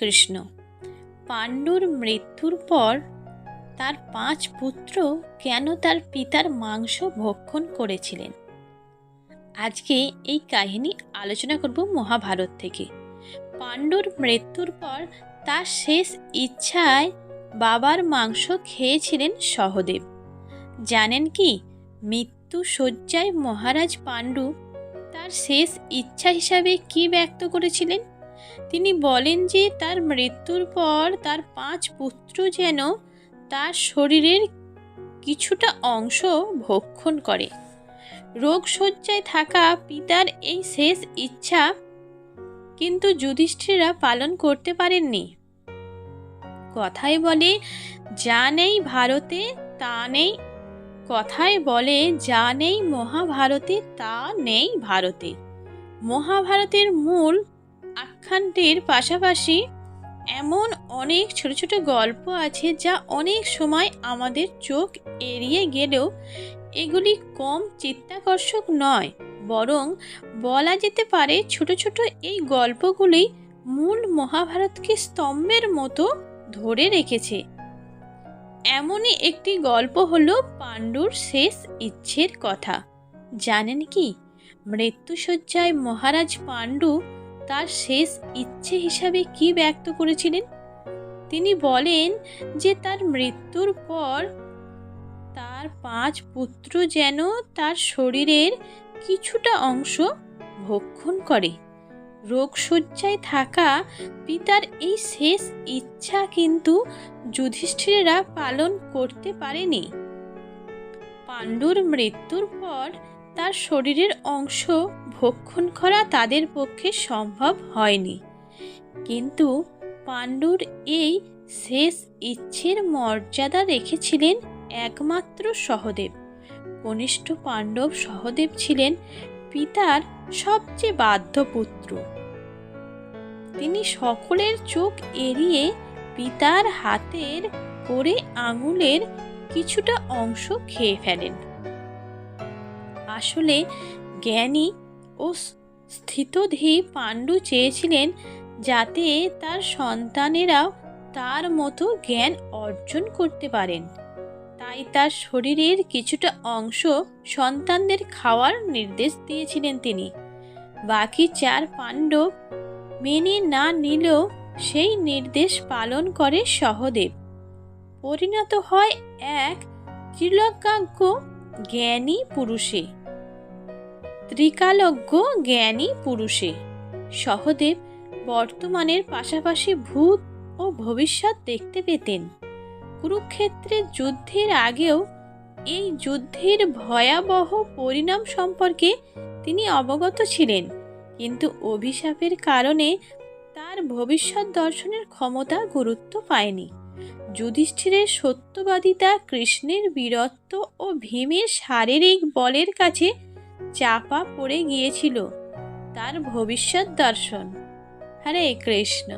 কৃষ্ণ। পাণ্ডুর মৃত্যুর পর তার পাঁচ পুত্র কেন তার পিতার মাংস ভক্ষণ করেছিলেন? আজকে এই কাহিনী আলোচনা করব মহাভারত থেকে। পাণ্ডুর মৃত্যুর পর তার শেষ ইচ্ছায় বাবার মাংস খেয়েছিলেন সহদেব। জানেন কি, মৃত্যু শয্যায় মহারাজ পাণ্ডু তার শেষ ইচ্ছা হিসাবে কি ব্যক্ত করেছিলেন? তিনি বলেন যে তার মৃত্যুর পর তার পাঁচ পুত্র যেন তার শরীরের কিছুটা অংশ ভক্ষণ করে। রোগ রোগশয্যায় থাকা পিতার এই শেষ ইচ্ছা কিন্তু যুধিষ্ঠিরা পালন করতে পারেননি। কথায় বলে, যা নেই ভারতে, তা নেই কথায় বলে, যা নেই মহাভারতে, তা নেই ভারতে। মহাভারতের মূল আখ্যানটির পাশাপাশি এমন অনেক ছোট ছোট গল্প আছে যা অনেক সময় আমাদের চোখ এড়িয়ে গেলেও এগুলি কম চিত্তাকর্ষক নয়, বরং বলা যেতে পারে ছোট ছোট এই গল্পগুলি মূল মহাভারতকে স্তম্ভের মতো ধরে রেখেছে। এমনই একটি গল্প হলো পাণ্ডুর শেষ ইচ্ছের কথা। জানেন কি? মৃত্যুসজ্জায় মহারাজ পাণ্ডু তার শেষ ইচ্ছে হিসাবে কি ব্যক্ত করেছিলেন? তিনি বলেন যে তার মৃত্যুর পর তার পাঁচ পুত্র যেন তার শরীরের কিছুটা অংশ ভক্ষণ করে। রোগশয্যায় থাকা পিতার এই শেষ ইচ্ছা কিন্তু যুধিষ্ঠিরেরা পালন করতে পারেনি। পাণ্ডুর মৃত্যুর পর তার শরীরের অংশ ভক্ষণ করা তাদের পক্ষে সম্ভব হয়নি। কিন্তু পাণ্ডুর এই শেষ ইচ্ছের মর্যাদা রেখেছিলেন একমাত্র সহদেব। কনিষ্ঠ পাণ্ডব সহদেব ছিলেন পিতার সবচেয়ে বাধ্য পুত্র। তিনি সকলের চোখ এড়িয়ে পিতার হাতের করে আঙুলের কিছুটা অংশ খেয়ে ফেলেন। আসলে জ্ঞানী ও স্থিতধী পাণ্ডু চেয়েছিলেন যাতে তার সন্তানেরাও তার মতো জ্ঞান অর্জন করতে পারেন। তাই তার শরীরের কিছুটা অংশ সন্তানদের খাওয়ার নির্দেশ দিয়েছিলেন তিনি। বাকি চার পাণ্ডব মেনে না নিলেও সেই নির্দেশ পালন করে সহদেব। পরিণত হয় এক ত্রিলজ্ঞাজ্ঞ জ্ঞানী পুরুষে। ত্রিকালজ্ঞ জ্ঞানী পুরুষে। সহদেব বর্তমানের পাশাপাশি ভূত ও ভবিষ্যৎ দেখতে পেতেন। কুরুক্ষেত্রের যুদ্ধের আগেও এই যুদ্ধের ভয়াবহ পরিণাম সম্পর্কে তিনি অবগত ছিলেন, কিন্তু অভিশাপের কারণে তার ভবিষ্যৎ দর্শনের ক্ষমতা গুরুত্ব পায়নি। যুধিষ্ঠিরের সত্যবাদিতা কৃষ্ণের বীরত্ব ও ভীমের শারীরিক বলের কাছে চাপা পড়ে গিয়েছিল। তার ভবিষ্যৎ দর্শন। হরে কৃষ্ণ।